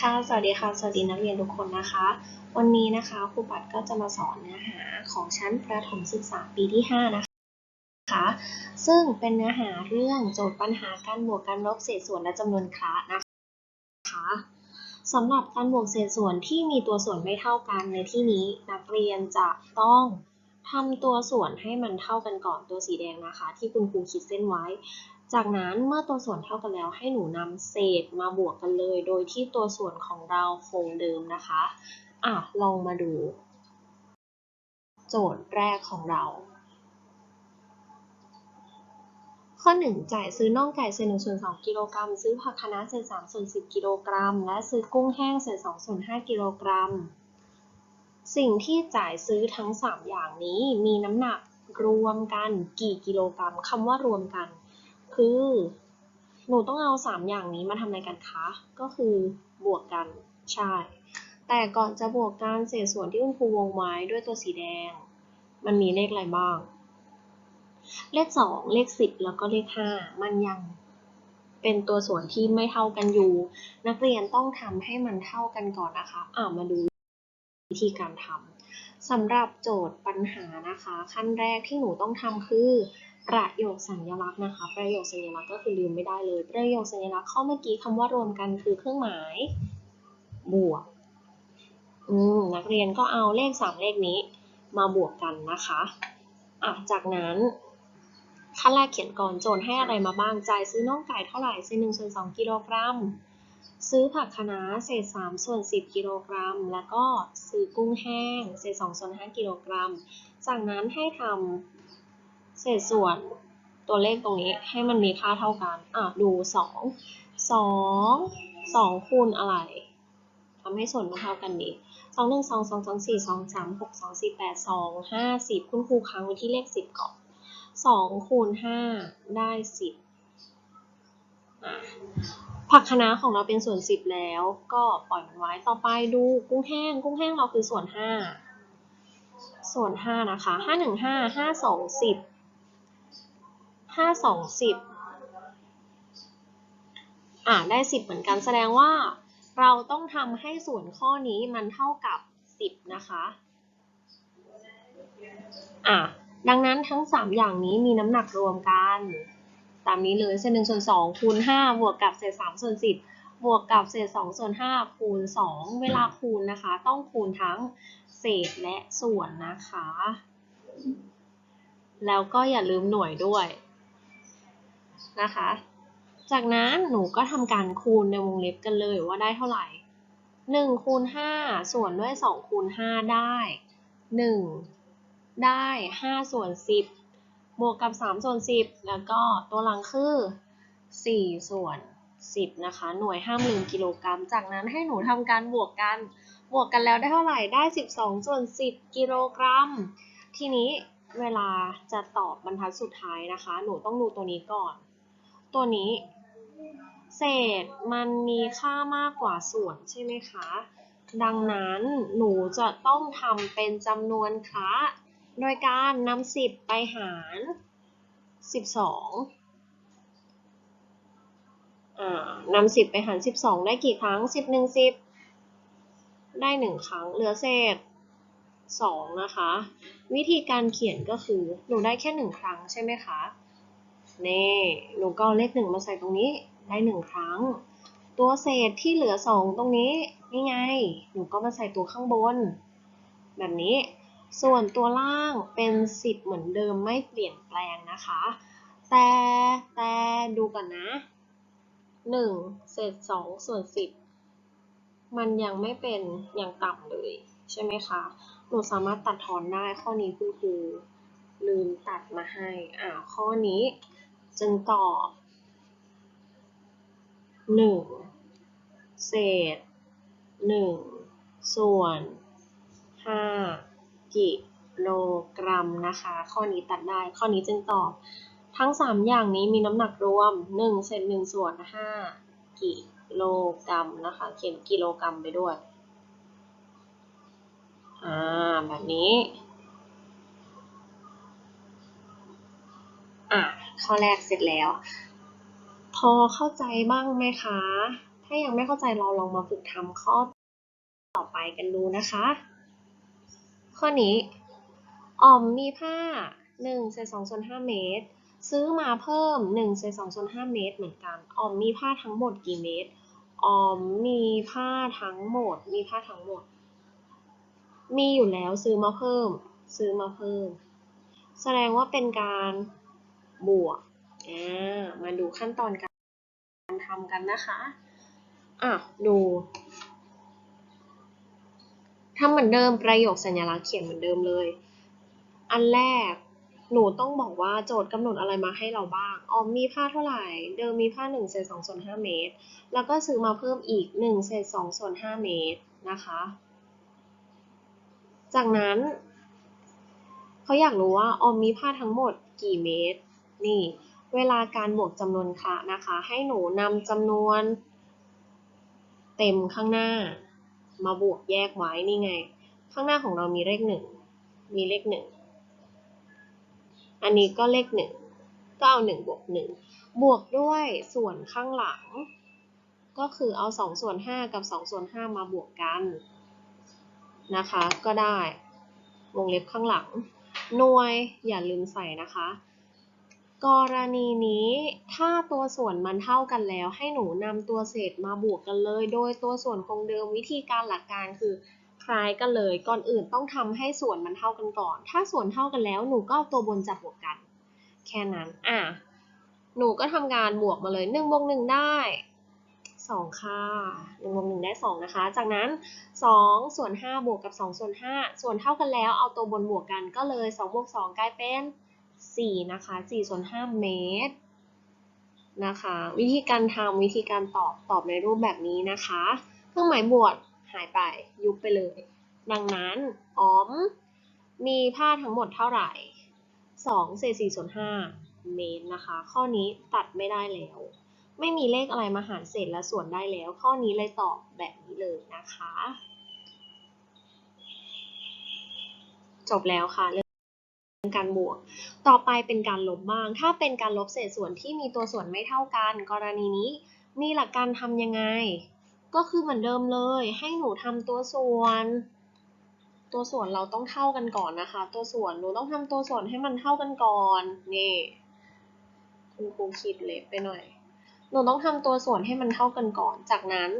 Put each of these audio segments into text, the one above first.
ค่ะ สวัสดีค่ะ สวัสดีนักเรียนทุกคนนะคะ วันนี้นะคะครูปัดก็จะมาสอนเนื้อหาของชั้นประถมศึกษาปีที่ 5 นะคะ ซึ่งเป็นเนื้อหาเรื่องโจทย์ปัญหาการบวกการลบเศษส่วนและจำนวนคละนะคะสำหรับการบวกเศษส่วนที่มีตัวส่วนไม่เท่ากันในที่นี้นักเรียนจะต้องทำตัวส่วนให้มันเท่ากันก่อนตัวสีแดงนะคะ ที่คุณครูขีดเส้นไว้ จากนั้นเมื่อตัวส่วนเท่ากันแล้วให้หนูนำเศษมาบวกกันเลย โดยที่ตัวส่วนของเราคงเดิมนะคะ อะ ลองมาดู โจทย์แรกของเรา ข้อ 1 จ่ายซื้อน่องไก่เศษ1ส่วน2กิโลกรัม ซื้อผักคะน้าเศษ3ส่วน10กิโลกรัม และซื้อกุ้งแห้งเศษ2ส่วน5กิโลกรัม สิ่งที่จ่ายซื้อทั้ง 3 อย่างนี้มีน้ำหนักรวมกันกี่กิโลกรัมคำว่ารวมกัน คือ หนูต้องเอา 3 อย่างนี้มาทำอะไรกันคะ ก็คือบวกกัน ใช่ แต่ก่อนจะบวกกันเศษส่วนที่คุณครูวงไว้ด้วยตัวสีแดง มันมีเลขอะไรบ้าง เลข 2 เลข 10 แล้วก็เลข 5 มันยังเป็นตัวส่วนที่ไม่เท่ากันอยู่ นักเรียนต้องทำให้มันเท่ากันก่อนนะคะ อ่ามาดูวิธีการทำสำหรับโจทย์ปัญหานะคะ ขั้นแรกที่หนูต้องทำคือ ประโยคสัญลักษณ์นะคะ ประโยคสัญลักษณ์ก็คือลืมไม่ได้เลย ประโยคสัญลักษณ์ข้อเมื่อกี้คำว่ารวมกันคือเครื่องหมาย บวกนักเรียนก็เอาเลขสามเลขนี้มาบวกกันนะคะอะจากนั้นขั้นแรกเขียนก่อนโจทย์ให้อะไรมาบ้างจ่ายซื้อน่องไก่เท่าไหร่เศษหนึ่งส่วนสองกิโลกรัม ซื้อผักคะน้าเศษสามส่วนสิบกิโลกรัม แล้วก็ซื้อกุ้งแห้ง เศษสองส่วนห้ากิโลกรัม จากนั้นให้ทำ เศษส่วนตัวเลขตรงนี้ให้มันมีค่าเท่ากัน อะ ดูสองสองสองคูณอะไรทำให้ส่วนมันเท่ากันดีสองหนึ่งสองสองสองสี่สองสามหกสองสี่แปดสองห้าสิบคุณครูค้างไว้ที่เลขสิบก่อนสองคูณห้าได้สิบผักคะน้าของเราเป็นส่วนสิบแล้ว ก็ปล่อยมันไว้ต่อไปดูกุ้งแห้ง กุ้งแห้งเราคือส่วนห้าส่วนห้านะคะห้าหนึ่งห้าห้าสองสิบห้ ห้าสองสิบอ่าได้สิบเหมือนกันแสดงว่า เราต้องทำให้ส่วนข้อนี้มันเท่ากับสิบนะคะอะดังนั้นทั้งสามอย่างนี้มีน้ำหนักรวมกัน ตามนี้เลยเศษหนึ่งส่วนสองคูณห้าบวกกับเศษสามส่วนสิบบวกกับเศษสองส่วนห้าคูณสองเวลาคูณนะคะ ต้องคูณทั้งเศษและส่วนนะคะ แล้วก็อย่าลืมหน่วยด้วย นะคะ จากนั้นหนูก็ทำการคูณในวงเล็บกันเลยว่าได้เท่าไหร่หนึ่งคูณห้าส่วนด้วยสองคูณห้าได้หนึ่งได้ห้าส่วนสิบบวกกับสามส่วนสิบแล้วก็ตัวหลังคือสี่ส่วนสิบนะคะ หน่วยห้ามลืมกิโลกรัม จากนั้นให้หนูทำการบวกกัน บวกกันแล้วได้เท่าไหร่ ได้สิบสองส่วนสิบกิโลกรัม ทีนี้เวลาจะตอบบรรทัดสุดท้ายนะคะ หนูต้องดูตัวนี้ก่อน ตัวนี้ เศษมันมีค่ามากกว่าส่วนใช่ไหมคะ ดังนั้นหนูจะต้องทำเป็นจำนวนคะโดยการนำสิบไปหารสิบสองนำสิบไปหารสิบสองได้กี่ครั้งสิบหนึ่งสิบได้หนึ่งครั้ง เหลือเศษสองนะคะ วิธีการเขียนก็คือ หนูได้แค่หนึ่งครั้งใช่ไหมคะ น่หนูก็เลขหนึ่งมาใส่ตรงนี้ได้หนึ่งครั้ง ตัวเศษที่เหลือสองตรงนี้นี่ไงหนูก็มาใส่ตัวข้างบน แบบนี้ ส่วนตัวล่างเป็น10เหมือนเดิมไม่เปลี่ยนแปลงนะคะ แต่แต่ดูก่อนนะ1เศษ2ส่วน10มันยังไม่เป็นอย่างต่ำเลยใช่ไหมคะ หนูสามารถตัดทอนได้ข้อนี้คุณครูลืมตัดมาให้ อ่าข้อนี้ จึงตอบหนึ่งเศษหนึ่งส่วนห้ากิโลกรัมนะคะ ข้อนี้ตัดได้ ข้อนี้จึงตอบ ทั้งสามอย่างนี้มีน้ำหนักรวมหนึ่งเศษหนึ่งส่วนห้ากิโลกรัมนะคะ เขียนกิโลกรัมไปด้วย อ่า แบบนี้ อะ ข้อแรกเสร็จแล้ว พอเข้าใจบ้างไหมคะ ถ้ายังไม่เข้าใจเราลองมาฝึกทำข้อต่อไปกันดูนะคะ ข้อนี้ออมมีผ้า1เศษ2ส่วน5เมตร ซื้อมาเพิ่ม1เศษ2ส่วน5เมตรเหมือนกันออมมีผ้าทั้งหมดกี่เมตรออมมีผ้าทั้งหมด มีผ้าทั้งหมด มีอยู่แล้วซื้อมาเพิ่ม ซื้อมาเพิ่ม แสดงว่าเป็นการ บวกอ่ามาดูขั้นตอนการทำกันนะคะอะดูทำเหมือนเดิมประโยคสัญลักษณ์เขียนเหมือนเดิมเลย อันแรกหนูต้องบอกว่าโจทย์กำหนดอะไรมาให้เราบ้างออมมีผ้าเท่าไหร่ เดิมมีผ้า1เศษ2ส่วน5เมตร แล้วก็ซื้อมาเพิ่มอีก1เศษ2ส่วน5เมตรนะคะ จากนั้น เขาอยากรู้ว่าออมมีผ้าทั้งหมดกี่เมตร นี่ เวลาการบวกจำนวนคะนะคะ ให้หนูนำจำนวน เต็มข้างหน้า มาบวกแยกไว้นี่ไง ข้างหน้าของเรามีเลขหนึ่งมีเลขหนึ่งอันนี้ก็เลขหนึ่งก็เอาหนึ่งบวกหนึ่งบวกด้วยส่วนข้างหลัง ก็คือเอาสองส่วนห้ากับสองส่วนห้ามาบวกกันนะคะก็ได้วงเล็บข้างหลัง หน่วยอย่าลืมใส่นะคะ กรณีนี้ถ้าตัวส่วนมันเท่ากันแล้ว ให้หนูนำตัวเศษมาบวกกันเลย โดยตัวส่วนคงเดิมวิธีการหลักการคือคล้ายกันเลย ก่อนอื่นต้องทำให้ส่วนมันเท่ากันก่อน ถ้าส่วนเท่ากันแล้วหนูก็เอาตัวบนจับบวกกัน แค่นั้น อะ หนูก็ทำการบวกมาเลย1บวก1ได้2ค่ะ1บวก1ได้ 2 นะคะ จากนั้น 2 ส่วน 5 บวกกับ 2 ส่วน 5 ส่วนเท่ากันแล้วเอาตัวบนบวกกันก็เลย 2 บวก 2 กลายเป็น 4 นะคะ4ส่วน5เมตรนะคะ วิธีการทำวิธีการตอบตอบในรูปแบบนี้นะคะ เครื่องหมายบวกหายไปยุบไปเลย ดังนั้นออม มีผ้าทั้งหมดเท่าไหร่2เศษ4ส่วน5เมตรนะคะ ข้อนี้ตัดไม่ได้แล้ว ไม่มีเลขอะไรมาหารเศษและส่วนได้แล้ว ข้อนี้เลยตอบแบบนี้เลยนะคะ จบแล้วค่ะ การบวก ต่อไปเป็นการลบบ้าง ถ้าเป็นการลบเศษส่วนที่มีตัวส่วนไม่เท่ากัน กรณีนี้มีหลักการทำยังไง ก็คือเหมือนเดิมเลย ให้หนูทำตัวส่วน ตัวส่วนเราต้องเท่ากันก่อนนะคะ ตัวส่วนหนูต้องทำตัวส่วนให้มันเท่ากันก่อน นี่คุณครูคิดเล็บไปหน่อย หนูต้องทำตัวส่วนให้มันเท่ากันก่อน จากนั้น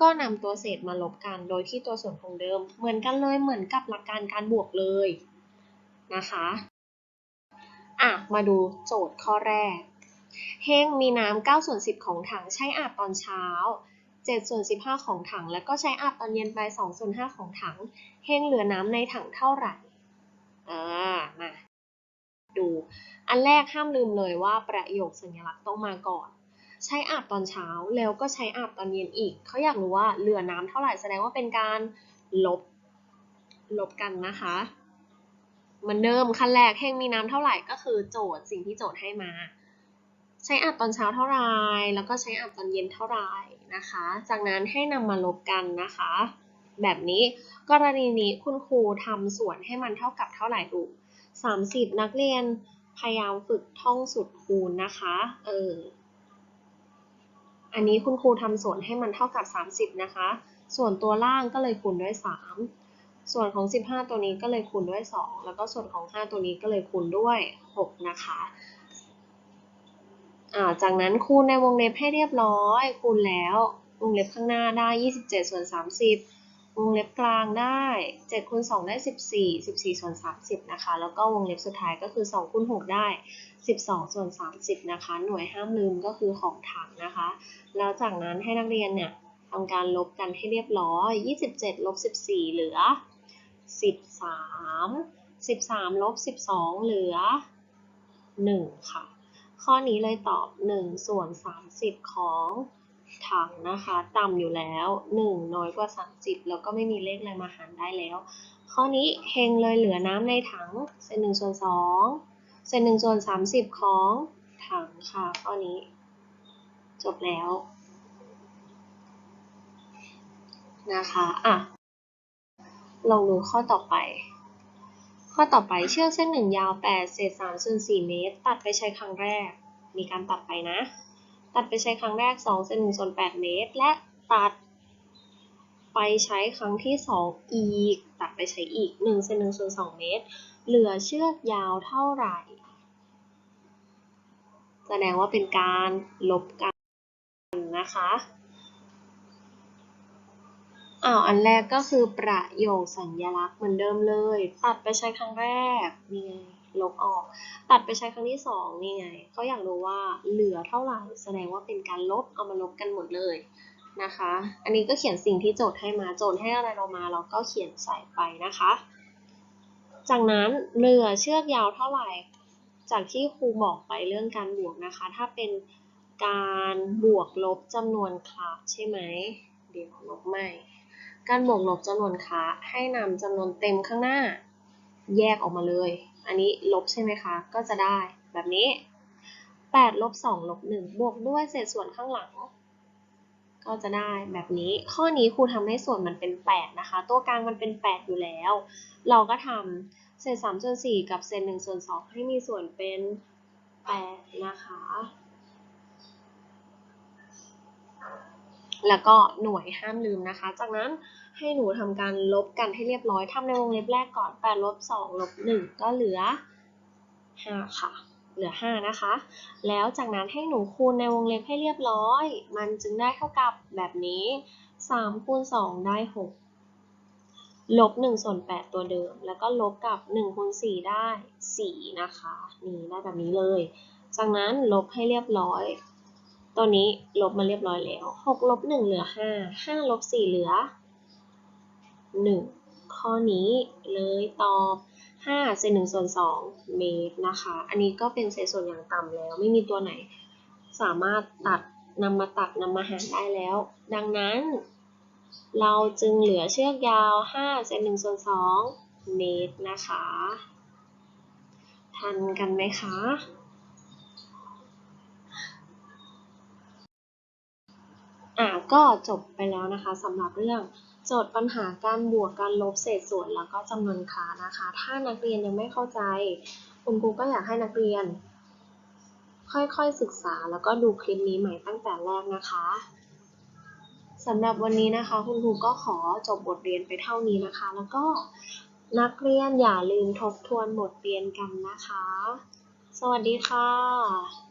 ก็นำตัวเศษมาลบกัน โดยที่ตัวส่วนคงเดิม เหมือนกันเลย เหมือนกับหลักการการบวกเลย นะคะอะมาดูโจทย์ข้อแรก เฮงมีน้ำ9ส่วน10 ของถังใช้อาบตอนเช้า7ส่วน15 ของถัง แล้วก็ใช้อาบตอนเย็นไป2ส่วน5ของถัง เฮงเหลือน้ำในถังเท่าไหร่อ่ามาดู อันแรกห้ามลืมเลยว่าประโยคสัญลักษณ์ต้องมาก่อน ใช้อาบตอนเช้าแล้วก็ใช้อาบตอนเย็นอีก เขาอยากรู้ว่าเหลือน้ำเท่าไหร่แสดงว่าเป็นการลบ ลบกันนะคะ เหมือนเดิมขั้นแรกเฮงมีน้ำเท่าไหร่ก็คือโจทย์สิ่งที่โจทย์ให้มา ใช้อาบตอนเช้าเท่าไรแล้วก็ใช้อาบตอนเย็นเท่าไหร่นะคะ จากนั้นให้นำมาลบกันนะคะ แบบนี้กรณีนี้คุณครูทำส่วนให้มันเท่ากับเท่าไหร่ลูก30 นักเรียนพยายามฝึกท่องสุดคูณนะคะเอออันนี้คุณครูทำส่วนให้มันเท่ากับ 30 นะคะ ส่วนตัวล่างก็เลยคูณด้วย 3 ส่วนของ 15 ตัวนี้ก็เลยคูณด้วย 2 แล้วก็ส่วนของ 5 ตัวนี้ก็เลยคูณด้วย 6 นะคะาจากนั้นคูณในวงเล็บให้เรียบร้อย คูณแล้ววงเล็บข้างหน้าได้ 27 ส่วน 30 วงเล็บกลางได้ 7 คูณ 2 ได้ 14 14 ส่วน 30 นะคะ แล้วก็วงเล็บสุดท้ายก็คือ 2 คูณ 6 ได้ 12 ส่วน 30 นะคะ หน่วยห้ามลืมก็คือของถังนะคะ แล้วจากนั้นให้นักเรียนเนี่ยทำการลบกันให้เรียบร้อย 27 ลบ 14 เหลือ 13 13 ลบ 12 เหลือ 1 ค่ะ ข้อนี้เลยตอบ 1 ส่วน 30 ของถังนะคะ ต่ำอยู่แล้ว 1 น้อยกว่า 30 แล้วก็ไม่มีเลขอะไรมาหารได้แล้ว ข้อนี้เฮงเลยเหลือน้ำในถัง เศษ1ส่วน2เศษ1ส่วน30 ของถังค่ะ ข้อนี้ จบแล้วนะคะ อะ ลองดูข้อต่อไป ข้อต่อไปเชือกเส้นหนึ่งยาว 8 เศษ3ส่วน4เมตร ตัดไปใช้ครั้งแรก มีการตัดไปนะ ตัดไปใช้ครั้งแรก 2เซน1ส่วน8เมตร และตัดไปใช้ครั้งที่ 2 อีก ตัดไปใช้อีก 1เซน1ส่วน2เมตร เหลือเชือกยาวเท่าไหร่ แสดงว่าเป็นการลบกันนะคะ อ้าวอันแรกก็คือประโยคสัญลักษณ์เหมือนเดิมเลย ตัดไปใช้ครั้งแรกนี่ไงลบออก ตัดไปใช้ครั้งที่สองนี่ไงเขาอยากรู้ว่าเหลือเท่าไหร่แสดงว่าเป็นการลบเอามาลบกันหมดเลยนะคะ อันนี้ก็เขียนสิ่งที่โจทย์ให้มาโจทย์ให้อะไรเรามาเราก็เขียนใส่ไปนะคะ จากนั้นเหลือเชือกยาวเท่าไหร่ จากที่ครูบอกไปเรื่องการบวกนะคะ ถ้าเป็นการบวกลบจำนวนคลาสใช่ไหมเดี๋ยวลบไม่ การบวกลบจำนวนคลาให้นำจำนวนเต็มข้างหน้า แยกออกมาเลย อันนี้ลบใช่ไหมคะ ก็จะได้แบบนี้8ลบ2ลบ1บวกด้วยเศษส่วนข้างหลัง ก็จะได้แบบนี้ ข้อนี้ครูทำให้ส่วนมันเป็น 8 นะคะ ตัวกลางมันเป็น 8 อยู่แล้ว เราก็ทำเศษ3ส่วน4กับเศษ1ส่วน2ให้มีส่วนเป็น 8 นะคะ แล้วก็หน่วยห้ามลืมนะคะ จากนั้นให้หนูทำการลบกันให้เรียบร้อยทำในวงเล็บแรกก่อน8ลบ2ลบ1ก็เหลือ 5 ค่ะ เหลือ 5 นะคะ แล้วจากนั้นให้หนูคูณในวงเล็บให้เรียบร้อย มันจึงได้เท่ากับแบบนี้3คูณ2ได้ 6 ลบ1ส่วน8ตัวเดิม แล้วก็ลบกับ1คูณ4ได้ 4 นะคะ นี่ได้แบบนี้เลย จากนั้นลบให้เรียบร้อย ตัวนี้ลบมาเรียบร้อยแล้ว6ลบ1เหลือ 5 5ลบ4เหลือ 1 ข้อนี้เลยตอบ5เศษ1ส่วน2เมตรนะคะ อันนี้ก็เป็นเศษส่วนอย่างต่ำแล้ว ไม่มีตัวไหน สามารถตัดนำมาตัดนำมาหารได้แล้ว ดังนั้น เราจึงเหลือเชือกยาว5เศษ1ส่วน2เมตรนะคะ ทันกันไหมคะ อะก็จบไปแล้วนะคะสำหรับเรื่องโจทย์ปัญหาการบวกการลบเศษส่วนแล้วก็จำนวนคลานะคะ ถ้านักเรียนยังไม่เข้าใจ คุณครูก็อยากให้นักเรียน ค่อยๆศึกษาแล้วก็ดูคลิปนี้ใหม่ตั้งแต่แรกนะคะสำหรับวันนี้นะคะคุณครูก็ขอจบบทเรียนไปเท่านี้นะคะ แล้วก็นักเรียนอย่าลืมทบทวนบทเรียนกันนะคะ สวัสดีค่ะ